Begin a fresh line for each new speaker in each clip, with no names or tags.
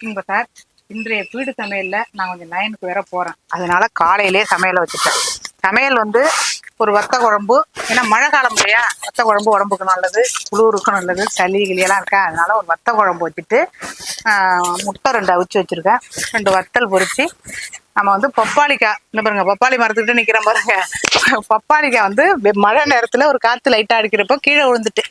Cooking பசார் இன்றைய வீடு சமையலில் நான் கொஞ்சம் நயனுக்கு வேற போறேன். அதனால காலையிலே சமையலை வச்சுட்டேன். சமையல் வந்து ஒரு வத்த குழம்பு ஏன்னா மழை காலம் இல்லையா? வத்த குழம்பு உடம்புக்கு நல்லது குளிருக்கும் நல்லது சளி கிளியெல்லாம் இருக்கா? அதனால ஒரு வத்த குழம்பு வச்சுட்டு முட்டை ரெண்டு அவிச்சு வச்சிருக்கேன். ரெண்டு வத்தல் பொறிச்சு நம்ம வந்து பப்பாளிக்காய் இந்த பாருங்க பப்பாளி மரத்துக்கிட்ட நிக்கிற பாருங்க. பப்பாளிக்காய் வந்து மழை நேரத்துல ஒரு காத்து லைட்டா அடிக்கிறப்போ கீழே விழுந்துட்டு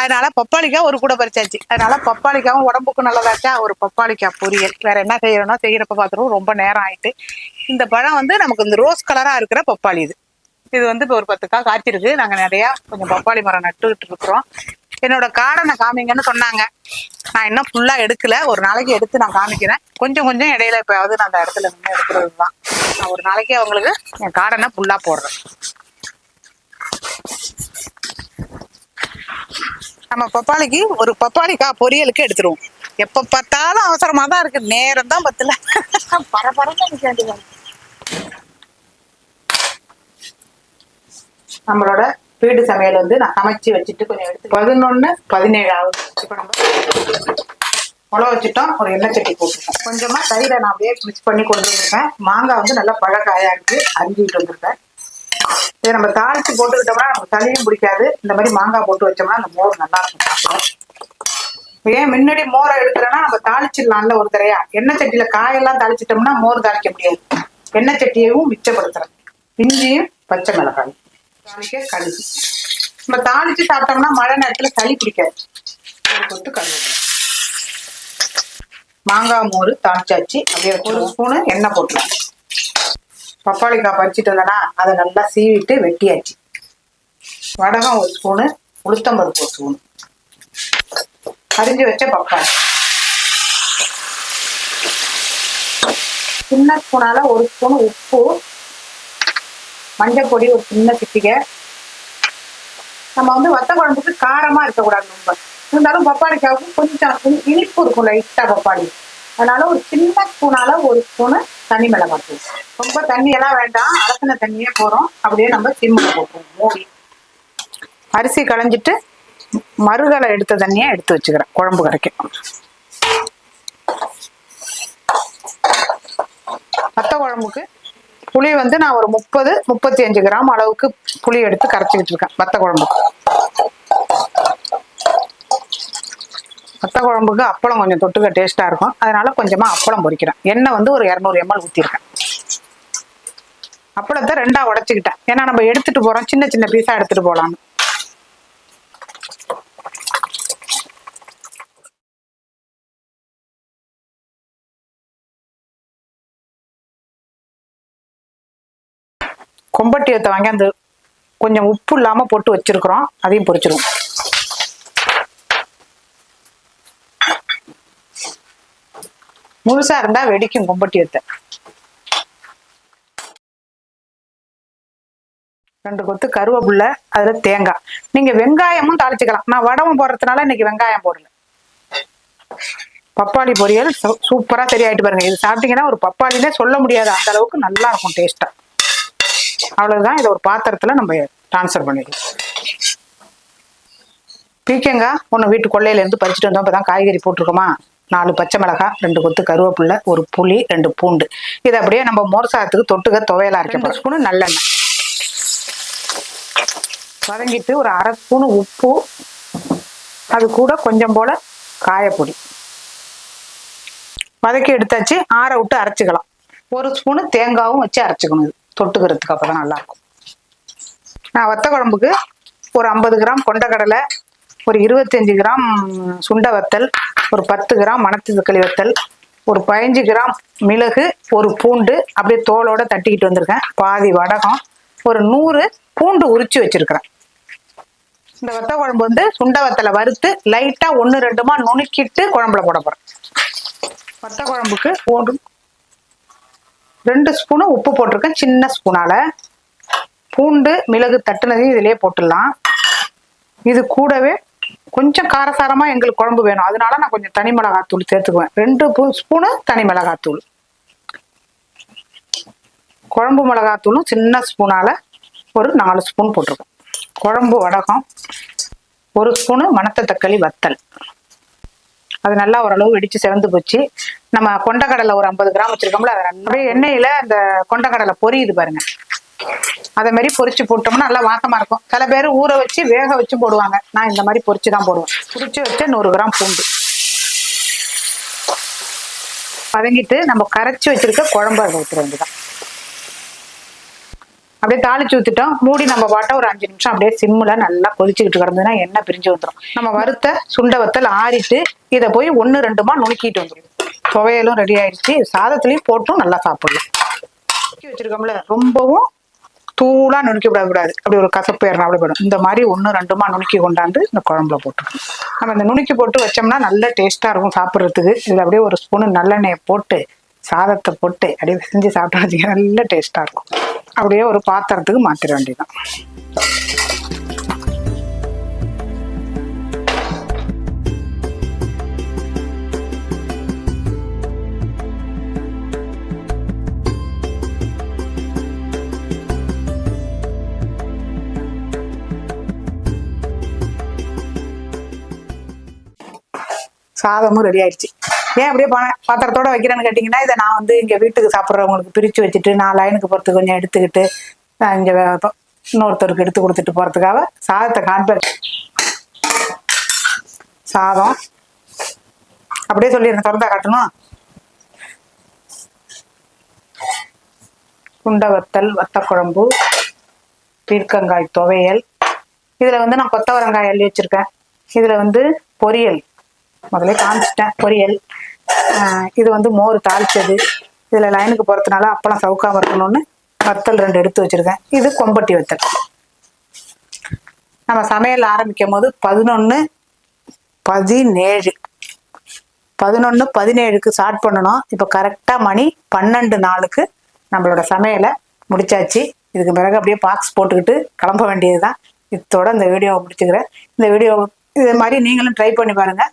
அதனால பப்பாளிக்காய் ஒரு கூட பறிச்சாச்சு. அதனால பப்பாளிக்காவும் உடம்புக்கு நல்லதாச்சா ஒரு பப்பாளிக்காய் பொரியல். வேற என்ன செய்யறோம்னா செய்யறப்ப பார்த்துருவோம் ரொம்ப நேரம் ஆயிட்டு இந்த பழம் வந்து நமக்கு இந்த ரோஸ் கலரா இருக்கிற பப்பாளி இது. இது வந்து இப்போ ஒரு பத்து காய் காய்ச்சிருக்கு. நாங்க நிறைய கொஞ்சம் பப்பாளி மரம் நட்டுக்கிட்டு இருக்கிறோம். என்னோட காடனை காமிங்கன்னு சொன்னாங்க. நான் இன்னும் ஃபுல்லா எடுக்கல. ஒரு நாளைக்கு எடுத்து நான் காமிக்கிறேன். கொஞ்சம் கொஞ்சம் இடையில எப்பயாவது நான் அந்த இடத்துல நின்று எடுக்கிறது தான் நான் ஒரு நாளைக்கு அவங்களுக்கு என் காடனை ஃபுல்லா போடுறேன். நம்ம பப்பாளிக்கு ஒரு பப்பாளிக்கா பொரியலுக்கு எடுத்துருவோம். எப்ப பார்த்தாலும் அவசரமா தான் இருக்கு நேரம் தான் பத்தல பரபரன்னு நம்மளோட வீடு சமையல் வந்து நான் சமைச்சு வச்சுட்டு கொஞ்சம் எடுத்து பதினொன்னு பதினேழு ஆகுது இப்போ நம்ம உழ வச்சுட்டோம். ஒரு எண்ணெய் சட்டி போட்டுருக்கோம் கொஞ்சமா தயிரை நான் அப்படியே மிக்ஸ் பண்ணி கொண்டு வந்திருக்கேன் மாங்காய் வந்து நல்லா பழக்காயா இருக்கு. அரிஞ்சிட்டு வந்திருக்கேன். இதை நம்ம தாளிச்சு போட்டுக்கிட்டோம்னா நமக்கு சளியும் பிடிக்காது. இந்த மாதிரி மாங்காய் போட்டு வச்சோம்னா அந்த மோர் நல்லா இருக்கும் சாப்பிடும் ஏன் முன்னாடி மோரை எடுக்கிறோம்னா நம்ம தாளிச்சிடலாம்ல ஒரு தரையா எண்ணெய் சட்டியில காயெல்லாம் தாளிச்சிட்டோம்னா மோர் தாளிக்க முடியாது. எண்ணெய் சட்டியையும் மிச்சப்படுத்துறேன். இஞ்சியும் பச்சை மிளகாய் தாளிக்க கழுகு நம்ம தாளிச்சு சாப்பிட்டோம்னா மழை நேரத்துல சளி பிடிக்காது. போட்டு கொத்து மாங்காய் மோர் தாளிச்சாச்சு. அப்படியே ஒரு ஸ்பூனு எண்ணெய் போட்டுலாம் பப்பாளிக்காய் பறிச்சுட்டு வந்தேனா அதை நல்லா சீவிட்டு வெட்டியாச்சு. வடகம் ஒரு ஸ்பூனு உளுத்தம்பருப்பு ஒரு ஸ்பூனு. அரிஞ்சு வச்ச பப்பாளி. சின்ன ஸ்பூனால ஒரு ஸ்பூன் உப்பு மஞ்சள் பொடி ஒரு சின்ன சிட்டிகை. நம்ம வந்து வத்த குழம்புக்கு காரமா இருக்கக்கூடாது ரொம்ப. இருந்தாலும் பப்பாளிக்காவுக்கு கொஞ்சம் இனிப்பு இருக்கும் லைட்டா பப்பாளி. அதனால ஒரு சின்ன ஸ்பூனால ஒரு ஸ்பூனு தண்ணி மிளகாய் தூள் ரொம்ப தண்ணி எல்லாம் வேண்டாம். அலசின தண்ணியே போறோம். அப்படியே நம்ம சிம்மில் போட்டுருவோம். மூடி. அரிசி களைஞ்சிட்டு மறுதலை எடுத்த தண்ணியை எடுத்து வச்சுக்கிறேன். குழம்பு கரைக்கும். வத்த குழம்புக்கு புளி வந்து நான் ஒரு முப்பது முப்பத்தி அஞ்சு கிராம் அளவுக்கு புளி எடுத்து கரைச்சிக்கிட்டு இருக்கேன். வத்த குழம்புக்கு. வத்த குழம்புக்கு அப்பளம் கொஞ்சம் தொட்டுக்க டேஸ்டா இருக்கும். அதனால கொஞ்சமா அப்பளம் பொரிக்கிறேன் எண்ணெய் வந்து ஒரு இரநூறு எம்எல் ஊற்றிருக்கேன் அப்பளத்தை ரெண்டா உடைச்சுக்கிட்டேன். ஏன்னா நம்ம எடுத்துட்டு போறோம். சின்ன சின்ன பீஸா எடுத்துட்டு போலாம்னு. கொம்பட்டியத்தை வாங்கி அந்த கொஞ்சம் உப்பு இல்லாம போட்டு வச்சிருக்கிறோம். அதையும் பொறிச்சிருவோம். முழுசா இருந்தா வெடிக்கும் கொம்பட்டியத்தை. ரெண்டு கொத்து கருவேப்பில்லை அதுல தேங்காய். நீங்க வெங்காயமும் தாளிச்சுக்கலாம். நான் வடவும் போடுறதுனால இன்னைக்கு வெங்காயம் போடல. பப்பாளி பொரியல் சூ- சூப்பரா சரியாயிட்டு பாருங்க. இது சாப்பிட்டீங்கன்னா ஒரு பப்பாளினே சொல்ல முடியாது. அந்த அளவுக்கு நல்லா இருக்கும் டேஸ்டா அவ்வளவுதான். இதை ஒரு பாத்திரத்துல நம்ம டிரான்ஸ்ஃபர் பண்ணிடுவோம் பீக்கங்காய் ஒன்று வீட்டு கொள்ளையில இருந்து பறிச்சுட்டு வந்தோம். இப்பதான் காய்கறி போட்டிருக்கோமா? நாலு பச்சை மிளகாய் ரெண்டு கொத்து கருவேப்பிலை ஒரு புளி ரெண்டு பூண்டு. இது அப்படியே நம்ம மோர் சாதத்துக்கு தொட்டுக்க துவையலா இருக்க ஸ்பூனு நல்லெண்ணெய். வதங்கிட்டு ஒரு அரை ஸ்பூனு உப்பு. அது கூட கொஞ்சம் போல காயப்பொடி. வதக்கி எடுத்தாச்சு ஆற விட்டு அரைச்சிக்கலாம். ஒரு ஸ்பூனு தேங்காவும் வச்சு அரைச்சிக்கணும் இது. தொட்டுக்கிறதுக்கு அப்பதான் நல்லா இருக்கும் நான் வத்த குழம்புக்கு ஒரு ஐம்பது கிராம் கொண்டக்கடலை ஒரு இருபத்தஞ்சு கிராம் சுண்ட வத்தல் ஒரு பத்து கிராம் மணத்து வத்தல் ஒரு பதினஞ்சு கிராம் மிளகு ஒரு பூண்டு அப்படியே தோலோட தட்டிக்கிட்டு வந்திருக்கேன். பாதி வடகம் ஒரு நூறு பூண்டு உரிச்சு வச்சிருக்கிறேன். இந்த வத்த குழம்பு வந்து சுண்ட வத்தலை வறுத்து லைட்டா ஒன்று ரெண்டுமா நுணுக்கிட்டு குழம்புல போட போறேன். வத்த குழம்புக்கு ஒரு ரெண்டு ஸ்பூனு உப்பு போட்டிருக்கேன் சின்ன ஸ்பூனால. பூண்டு மிளகு தட்டுனதையும் இதிலே போட்டுடலாம். இது கூடவே கொஞ்சம் காரசாரமா எங்களுக்கு குழம்பு வேணும். அதனால நான் கொஞ்சம் தனி மிளகாத்தூள் சேர்த்துக்குவேன். ரெண்டு ஸ்பூனு தனி மிளகாத்தூள். குழம்பு மிளகாத்தூளும் சின்ன ஸ்பூனால ஒரு நாலு ஸ்பூன் போட்டிருக்கேன் குழம்பு வடகம் ஒரு ஸ்பூனு மணத்த தக்காளி வத்தல். அது நல்லா ஓரளவு வெடிச்சு செவந்து போச்சு. நம்ம கொண்டக்கடலை ஒரு ஐம்பது கிராம் வச்சிருக்கோம்ல அதை அப்படியே எண்ணெயில அந்த கொண்டக்கடலை பொரியுது பாருங்க. அதே மாதிரி பொரிச்சு போட்டோம்னா நல்லா வாசமா இருக்கும். சில பேர் ஊற வச்சு வேக வச்சு போடுவாங்க. நான் இந்த மாதிரி பொறிச்சு தான் போடுவேன். பொரிச்சு வச்ச நூறு கிராம் பூண்டு. வதங்கிட்டு நம்ம கரைச்சி வச்சிருக்க குழம்பு அதை ஊற்றுற வேண்டியதான் அப்படியே தாளிச்சு ஊத்திட்டோம். மூடி நம்ம பாட்ட ஒரு அஞ்சு நிமிஷம் அப்படியே சிம்ல நல்லா கொதிச்சுக்கிட்டு கிடந்ததுன்னா எண்ணெய் பிரிஞ்சு வந்துடும் நம்ம வறுத்த சுண்ட வத்தல் ஆறிட்டு இதை போய் ஒன்று ரெண்டுமா நுணுக்கிட்டு வந்துடும் துவையலும் ரெடி ஆயிடுச்சு. சாதத்துலயும் போட்டும் நல்லா சாப்பிடலாம். வச்சிருக்கோம்ல. ரொம்பவும் தூளா நுணுக்கி விடக்கூடாது. அப்படி ஒரு கசப்பு ஏறணும் அப்படி போயிடும். இந்த மாதிரி ஒன்று ரெண்டுமா நுணுக்கி கொண்டாந்து இந்த குழம்புல போட்டுக்கணும். நம்ம இந்த நுணுக்கி போட்டு வச்சோம்னா நல்ல டேஸ்டா இருக்கும் சாப்பிட்றதுக்கு. இதில் அப்படியே ஒரு ஸ்பூனு நல்லெண்ணெயை போட்டு சாதத்தை போட்டு அப்படியே செஞ்சு சாப்பிட்டா வச்சுக்க நல்ல டேஸ்டா இருக்கும். அப்படியே ஒரு பாத்திரத்துக்கு மாத்திர வேண்டியதுதான். சாதமும் ரெடி ஆயிடுச்சு. ஏன் அப்படியே போனேன் பாத்திரத்தோட வைக்கிறேன்னு கேட்டிங்கன்னா இதை நான் வந்து இங்கே வீட்டுக்கு சாப்பிட்றவங்களுக்கு பிரித்து வச்சுட்டு நான் லைனுக்கு போகிறதுக்கு கொஞ்சம் எடுத்துக்கிட்டு நான் இங்கே இன்னொருத்தருக்கு எடுத்து கொடுத்துட்டு போகிறதுக்காக சாதத்தை காண்பேன் சாதம். அப்படியே சொல்லிடுறேன் திறந்தா காட்டணும். குண்ட வத்தல் வத்தக்குழம்பு பீர்க்கங்காய் துவையல். இதில் வந்து நான் கொத்தவரங்காய் அள்ளி வச்சுருக்கேன். இதில் வந்து பொரியல். முதல்ல காமிச்சிட்டேன் பொரியல். ஆஹ் இது வந்து மோர் தாளிச்சது. இதில் லைனுக்கு போகிறதுனால அப்பளம் சவுக்காம இருக்கணும்னு வத்தல் ரெண்டு எடுத்து வச்சுருக்கேன். இது கொம்பட்டி வத்தல். நம்ம சமையல் ஆரம்பிக்கும் போது பதினொன்று பதினேழு. பதினொன்று பதினேழுக்கு ஸ்டார்ட் பண்ணணும். இப்போ கரெக்டாக மணி பன்னெண்டு நாளுக்கு நம்மளோட சமையலை முடிச்சாச்சு. இதுக்கு பிறகு அப்படியே பாக்ஸ் போட்டுக்கிட்டு கிளம்ப வேண்டியது தான் இத்தோட இந்த வீடியோவை முடிச்சுக்கிறேன். இந்த வீடியோ இது மாதிரி நீங்களும் ட்ரை பண்ணி பாருங்கள்